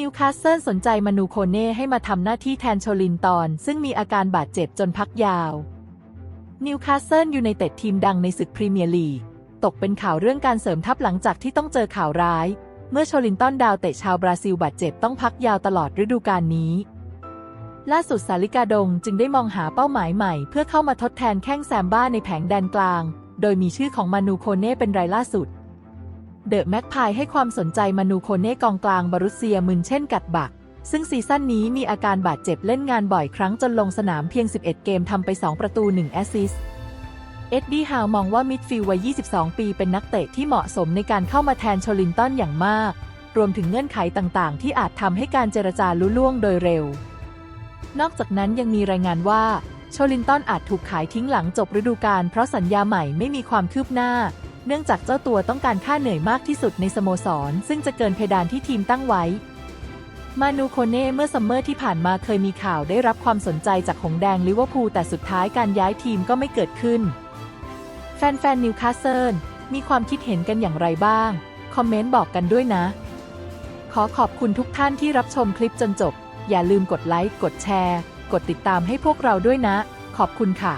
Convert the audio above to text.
นิวคาสเซิลสนใจมานูโคเน่ให้มาทำหน้าที่แทนโชลินตอน ซึ่งมีอาการบาดเจ็บจนพักยาว นิวคาสเซิลอยู่ในเต็ดทีมดังในศึกพรีเมียร์ลีก ตกเป็นข่าวเรื่องการเสริมทัพหลังจากที่ต้องเจอข่าวร้าย เมื่อโชลินตันดาวเตะชาวบราซิลบาดเจ็บต้องพักยาวตลอดฤดูกาลนี้ ล่าสุดสาลิกาดงจึงได้มองหาเป้าหมายใหม่ เพื่อเข้ามาทดแทนแข้งแซมบ้าในแผงแดนกลาง โดยมีชื่อของมานูโคเน่เป็นรายล่าสุด เดอะแม็กพายให้ความสนใจมานูโคเน่กองกลางบรุสเซียมึนเช่นกัดบัก ซึ่งซีซั่นนี้มีอาการบาดเจ็บเล่นงานบ่อยครั้งจนลงสนามเพียง 11 เกมทำไป 2 ประตู 1 แอสซิสเอ็ดดี้ฮาวมองว่ามิดฟิลด์วัย 22 ปีเป็นนักเตะที่เหมาะสมในการเข้ามาแทนโชลินตันอย่างมาก รวมถึงเงื่อนไขต่างๆ ที่อาจทำให้การเจรจาลุล่วงโดยเร็ว นอกจากนั้นยังมีรายงานว่าโชลินตันอาจถูกขายทิ้งหลังจบฤดูกาลเพราะสัญญาใหม่ไม่มีความคืบหน้า เนื่องจากเจ้าตัวต้องการค่าเหนื่อยมากที่สุดในสโมสร ซึ่งจะเกินเพดานที่ทีมตั้งไว้ มานูโคเน่เมื่อซัมเมอร์ที่ผ่านมาเคยมีข่าวได้รับความสนใจจากหงแดงลิเวอร์พูลแต่สุดท้ายการย้ายทีมก็ไม่เกิดขึ้น แฟนๆนิวคาสเซิลมีความคิดเห็นกันอย่างไรบ้าง คอมเมนต์บอกกันด้วยนะ ขอขอบคุณทุกท่านที่รับชมคลิปจนจบ อย่าลืมกดไลค์ กดแชร์ กดติดตามให้พวกเราด้วยนะ ขอบคุณค่ะ